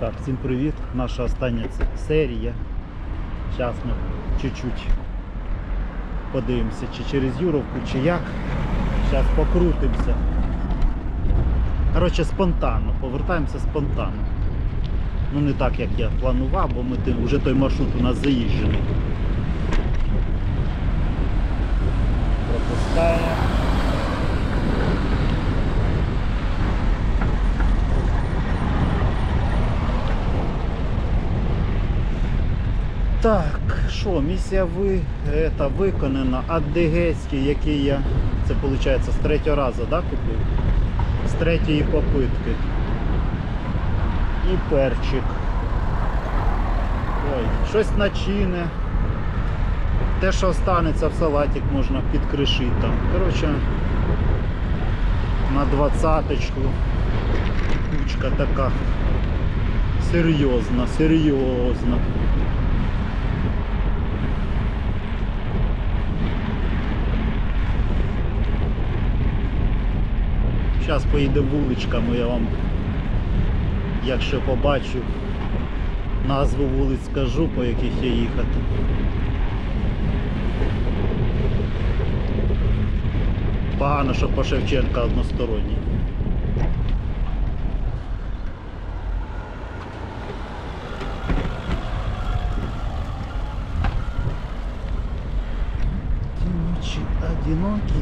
Так, всім привіт. Наша остання серія. Зараз ми чуть-чуть подивимося, чи через Юровку, чи як. Зараз покрутимося. Коротше, спонтанно, повертаємося спонтанно. Ну не так, як я планував, бо ми тим- вже той маршрут у нас заїжджений. Пропускаємо. Так, що, місія ви, это, виконана. Адегейський, який я, це виходить з третього разу, да, купив? З третьої попитки. І перчик. Ой, щось начине. Те, що останеться в салатик, можна підкришити там. Коротше, на двадцяточку. Кучка така. Серйозна, серйозна. Зараз поїде вуличками, я вам, якщо побачу, назву вулиць скажу, по яких я їхати. Погано, що по Шевченка односторонній. Ночи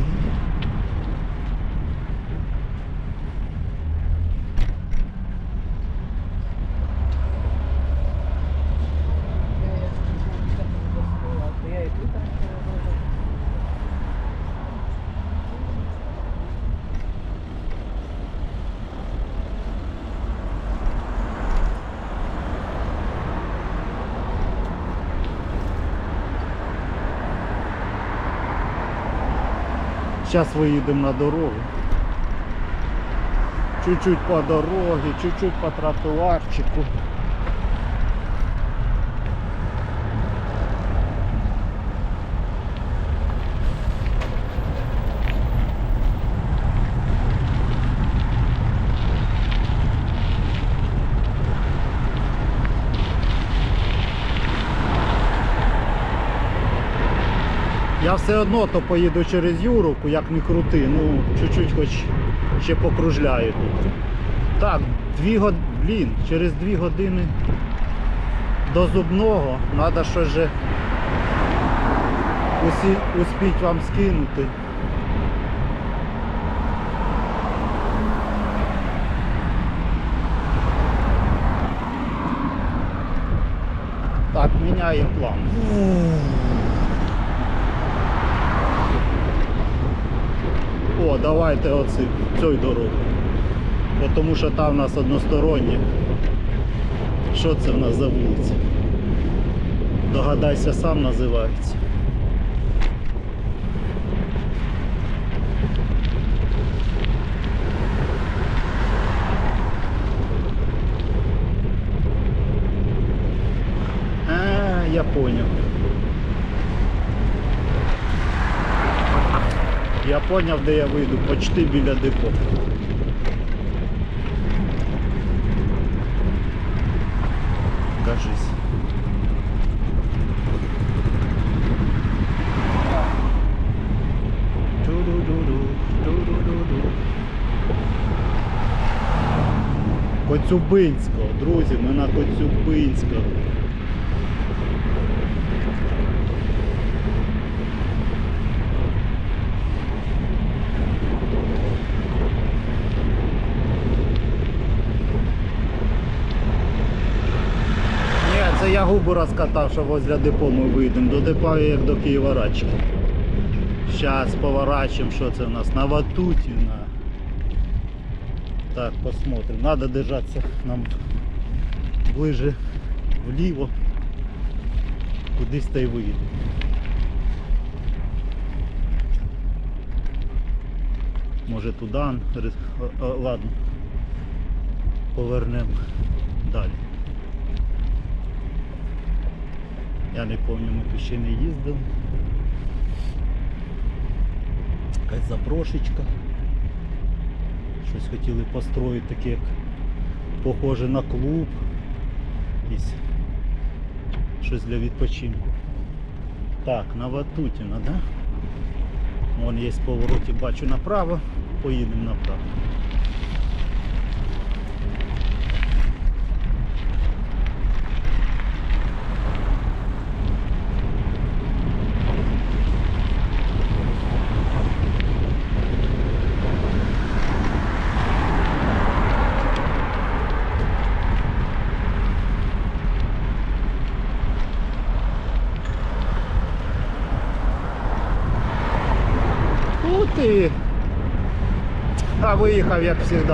Зараз виїдемо на дорогу. Чуть-чуть по дорогі, чуть-чуть по тротуарчику. Все одно то поїду через Юровку, як не крути, ну чуть-чуть хоч ще покружляю тут. Так, дві год... блін, через дві години до зубного треба щось же усі... успіть вам скинути. Так, міняємо план. О, давайте оці, цю дорогу. Тому що там у нас одностороннє. Що це в нас за вулиця? Догадайся сам називається. А, я понял. Я поняв, де я вийду, почти біля депо. Кажись. Коцюбинського, друзі, ми на Коцюбинського. Ні, це я губу розкатав, що возле депо ми вийдемо. До депо як до Києва-Рачки. Зараз поворачуємо, що це у нас на Ватуті. На... Так, посмотрим. Надо держатися нам ближе вліво. Кудись та й виїдемо. Може туди, ладно. Повернемо далі. Я не пам'ятаю, ще не їздили. Якась заброшечка. Щось хотіли построїти таке, як похоже на клуб. Щось для відпочинку. Так, на Ватутіна, да? Вон є поворотик, бачу направо, поїдемо направо. Ух ти! А виїхав, як завжди.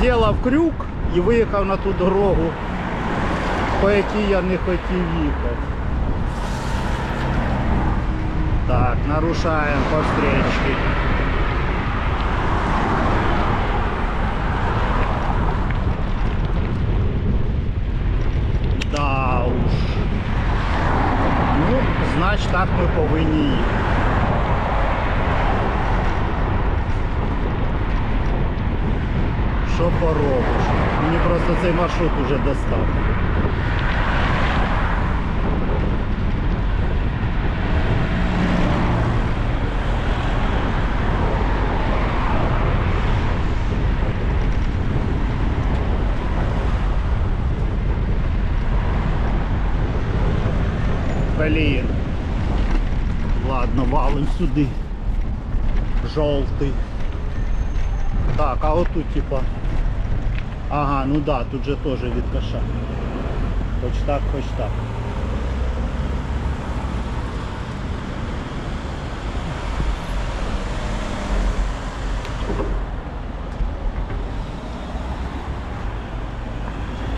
Зробив крюк і виїхав на ту дорогу, по якій я не хотів їхати. Так, нарушаємо по встречці. Значить так ми повинні їхати. Що поробиш? Мені просто цей маршрут уже достав. Блін. Валим сюди. Жовтий. Так, а отут типа. Ага, ну да, тут же теж від каша. Хоч так, хоч так.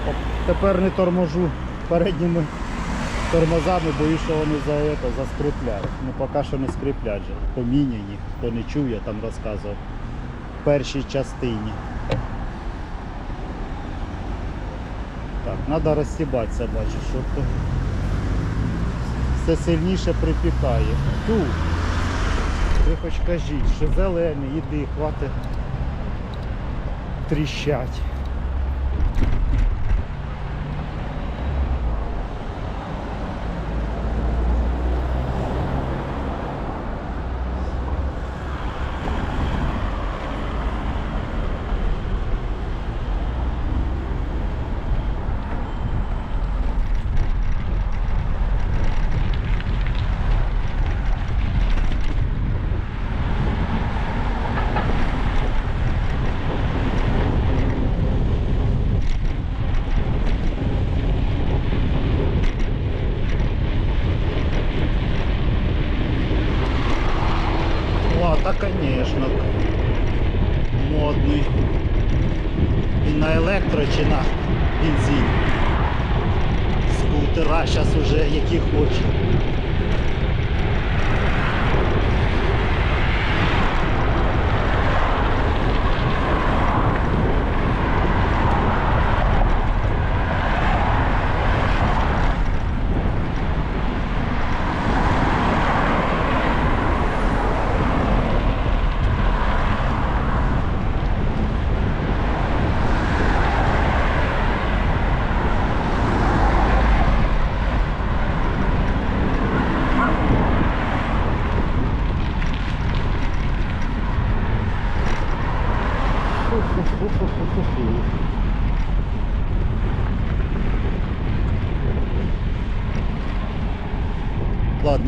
Оп, Тепер не торможу передніми тормозами, боюсь, що вони за это, заскріпляють. Ну поки що не скріплять же. Поміняні, хто не чув, я там розказував. В першій частині. Так, треба розсібатися, бачиш, що все сильніше припікає. Ту. Ви хоч кажіть, що зелений, іди, хватить тріщать.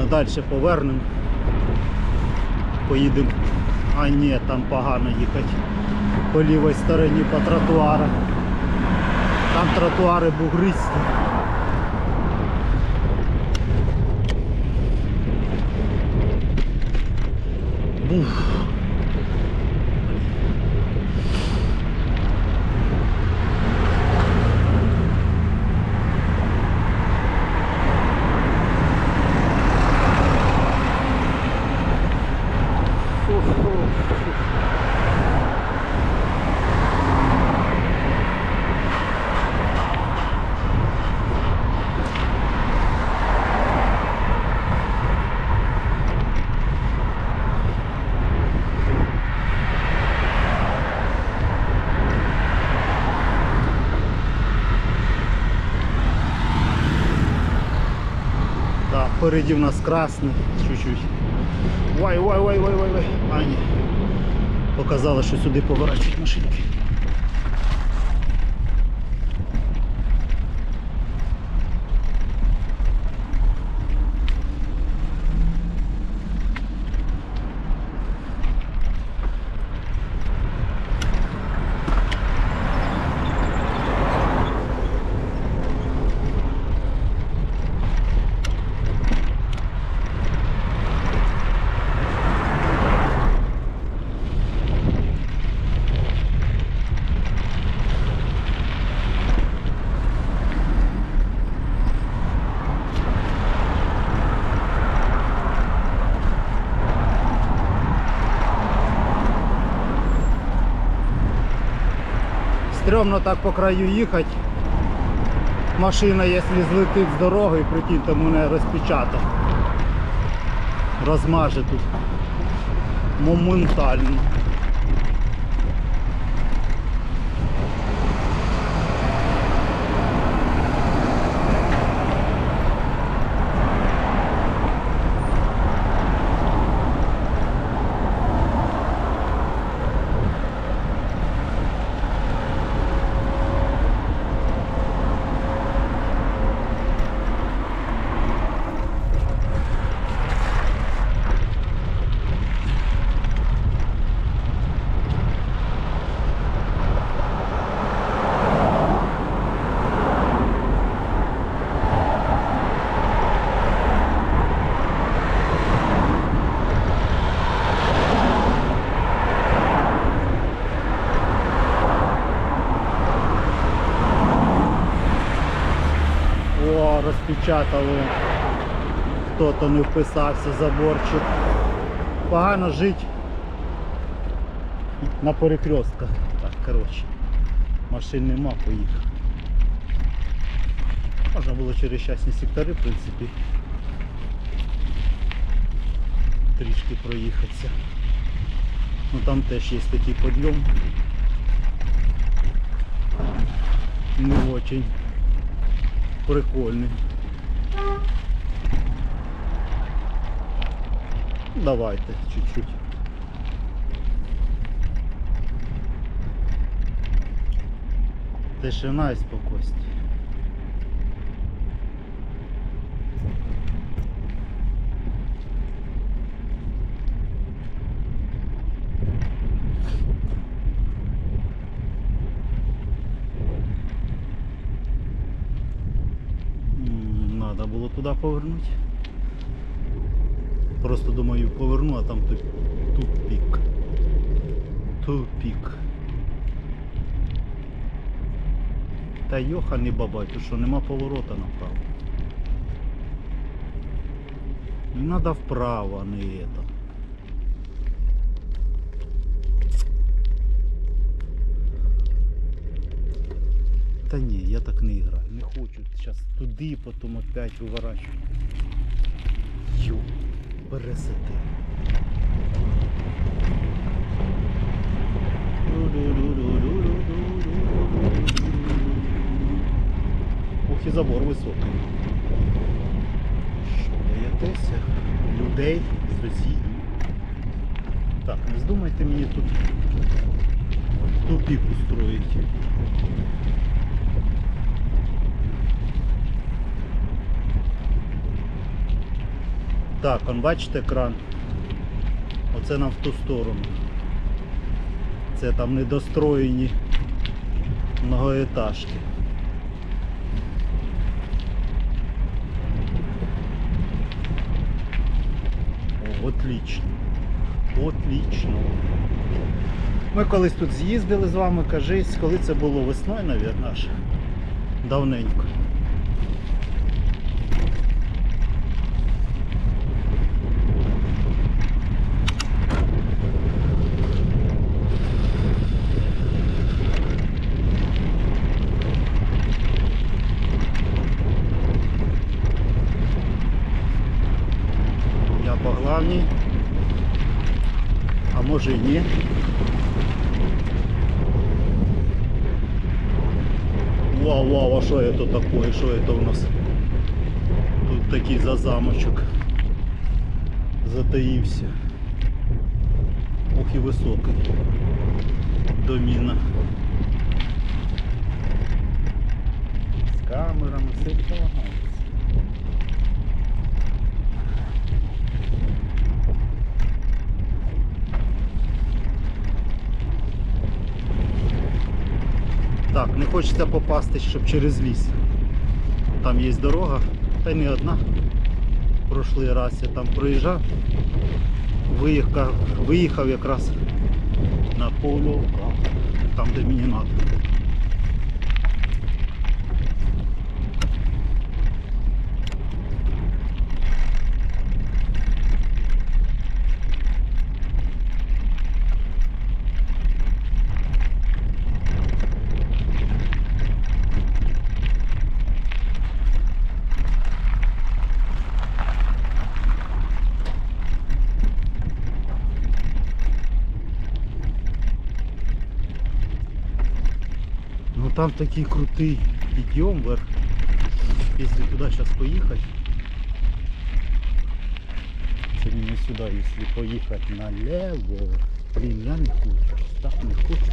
Далі повернемо. Поїдемо. А ні, там погано їхати. По лівій стороні по тротуарах. Там тротуари бугристі. Бух. Впереді в нас красний, чуть-чуть. Вай, вай, вай, вай, вай, вай. А, ні. Показало, що сюди поворачують машинки. Стрьомно так по краю їхати. Машина, якщо злетить з дороги, прикиньте, мене розпечатав. Розмаже тут. Моментально. О, розпечатали. Хто-то не вписався заборчик. Погано жити на перекрестках. Так, коротше. Машин нема, поїхав. Можна було через частні сектори, в принципі. Трішки проїхатися. Ну там теж є такий підйом. Не очень прикольний. Давайте чуть-чуть. Тишина і спокійствие. М, Надо було туди повернути. Просто думаю поверну, а там тут тупик. Тупик. Та йоханий бабай, тут що нема поворота направо. Надо вправо, а не это. Та ні, я так не граю. Не хочу. Зараз туди, потім опять виворачую. Йо, пересити. Ох і забор високий. Що, боятеся? Людей, з сусідів. Так, не здумайте мені тут тупик устроїть. Так, он бачите кран? Оце нам в ту сторону. Це там недостроєні многоетажки. О, отлично. Отлично. Ми колись тут з'їздили з вами, кажись, коли це було весною, навіть аж. Давненько. Я. А може і ні. Вау, вау, а що це таке? Що це у нас? Тут такий за замочок затаївся. Ох і високий. Доміна. З камерами все полагається. Так, не хочеться попасти, щоб через ліс. Там є дорога, та й не одна. Прошлий раз я там проїжджав, виїхав, виїхав якраз на полю, там де мені треба. Ну там такий крутий підйом вверх. Если туда сейчас поехать, це мені сюди, если поїхати налево. Блін, я не хочу. Так не хочу.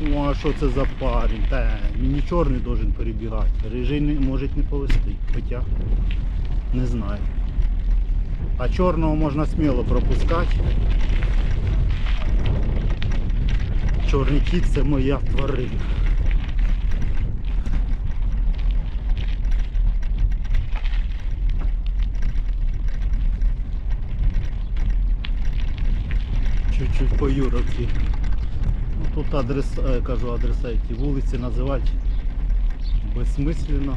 Ну а що це за парень? Та мені чорний должен перебігати. Рижий не може не повести. Хоча не знаю. А чорного можна сміло пропускати. Чорний кіт це моя тварина. Чуть-чуть по юровці. Ну, Тут адрес, е, кажу адреса, які вулиці називати безсмисленно.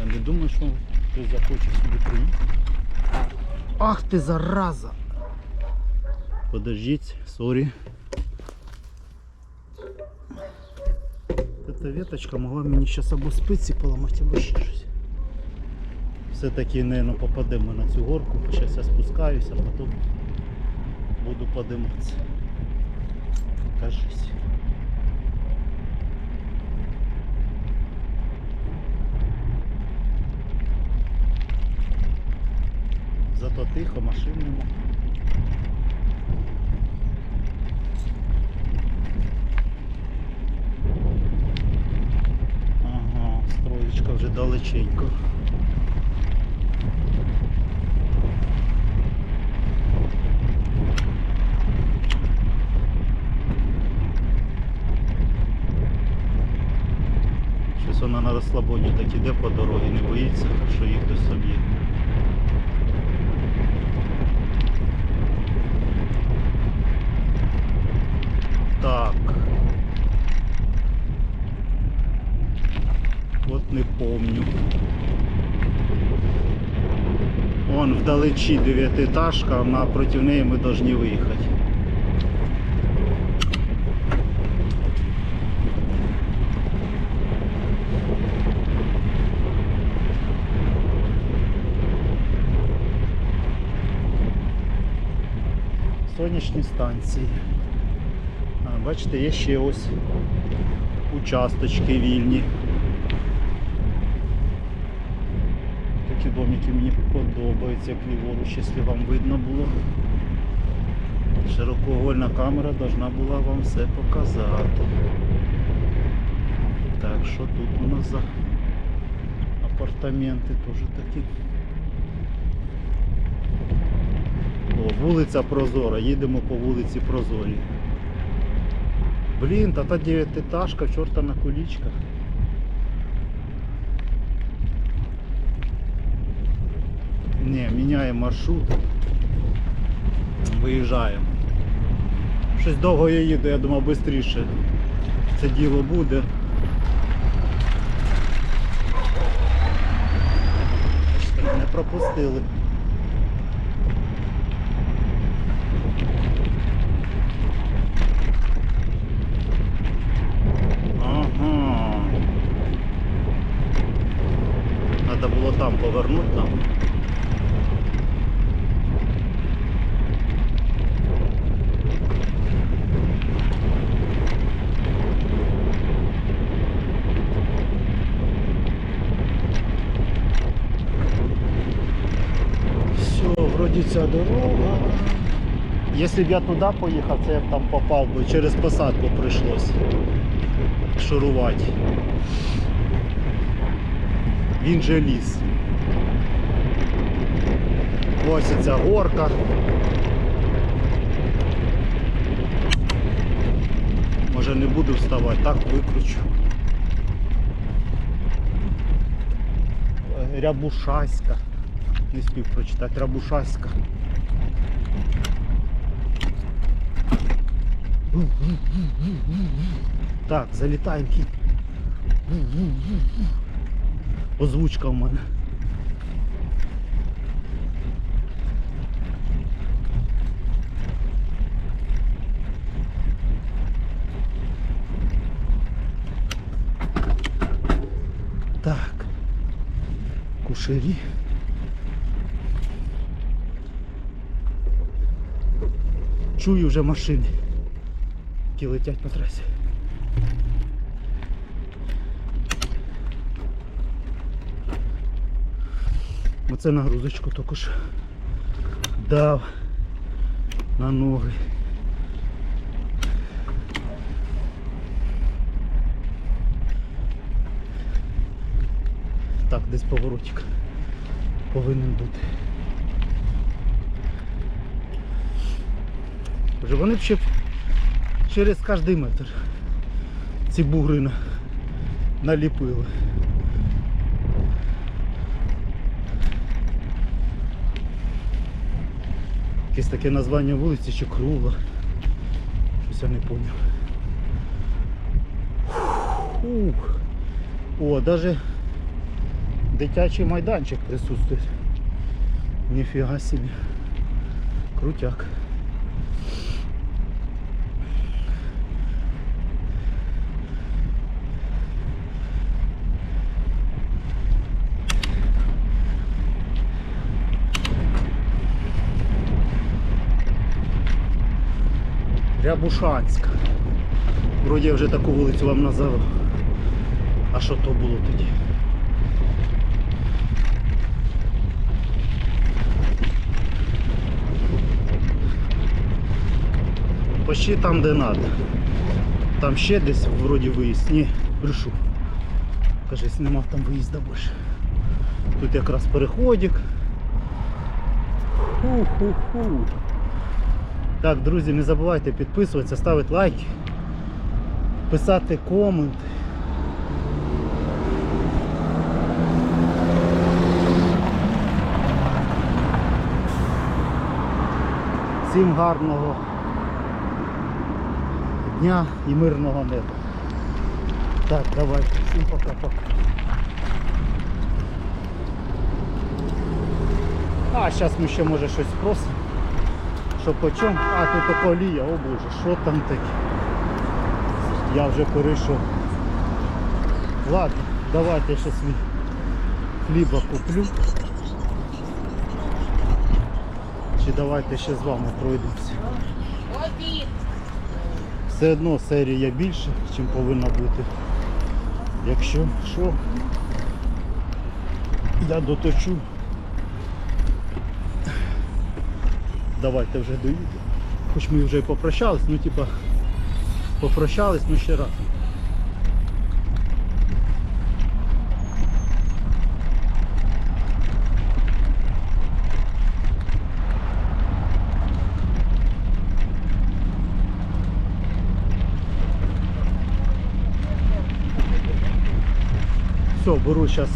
Я не думаю, що хтось захоче сюди приїхати. Ах ти зараза! Подождите, сори. Эта веточка могла мені зараз або спиці поламати, або ще. Все-таки, мабуть, попадемо на цю горку. Зараз я спускаюся, а потім буду подиматися. Кажись. Зато тихо, машин нема. Ага, строєчка вже далеченько. Щось вона на розслабоні так іде по дорозі, не боїться, що їх хтось соб'є. Так. Не помню. Вон вдалечі дев'ятиэтажка, напротив неї ми повинні виїхати. Сонячні станції. А, бачите, є ще ось участочки вільні. Такі домики мені подобаються, як ліворуч, якщо вам видно було. Широкоугольна камера должна була вам все показати. Так, що тут у нас за апартаменти теж такі. О, вулиця Прозора, їдемо по вулиці Прозорі. Блін, та та дев'ятиэтажка, чорта на кулічках. Не, міняємо маршрут. Виїжджаємо. Щось довго я їду, я думав швидше це діло буде. Не пропустили. Ага. Надо було там повернути нам. Знаходиться дорога. Якщо б я туди поїхав, це я б там попав, бо через посадку прийшлось шурувати. Він же ліс. Ось ця горка. Може не буду вставати, так викручу. Е, Рябушаська. Не спів прочитати. Рябушаська. Так, залітаємо кіт. Озвучка в мене. Так. Кушері. Чую вже машини, які летять по трасі. Оце нагрузочку також дав на ноги. Так, десь поворотик повинен бути. Вже вони б ще через кожний метр ці бугри наліпили. Якесь таке названня вулиці чи кругла. Щось я не зрозумів. Ух. О, даже дитячий майданчик присутствує. Ніфіга собі. Крутяк. Рябушанська. Вроді я вже таку вулицю вам називав. А що то було тоді? Почти там, де надо. Там ще десь вроді виїзд. Ні, брешу. Кажись, нема там виїзда більше. Тут якраз переходик. Ху-ху-ху. Так, друзі, не забувайте підписуватися, ставити лайки, писати коменти. Всім гарного дня і мирного неба. Так, давайте, всім пока-пока. А, зараз ми ще може щось спросимо. Що по? А, тут околія, о боже, що там таке? Я вже перейшов. Ладно, давайте я ще свій хліба куплю. Чи давайте ще з вами пройдемося. Все одно серія більше, ніж повинна бути. Якщо що, я доточу. Давайте вже доїдемо. Хоч ми вже і попрощались, ну типа попрощались, ну ще раз. Все, беру зараз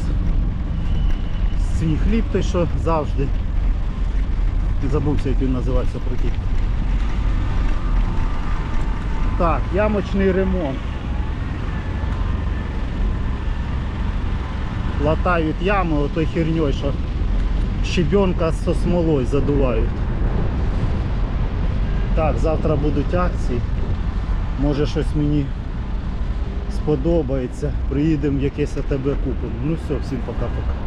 свій хліб, той що завжди. Забувся, як він називається прикид. Так, ямочний ремонт. Латають ями отой херньою, що щебенка з смолою задувають. Так, завтра будуть акції. Може щось мені сподобається. Приїдемо якесь АТБ купимо. Ну все, всім пока-пока.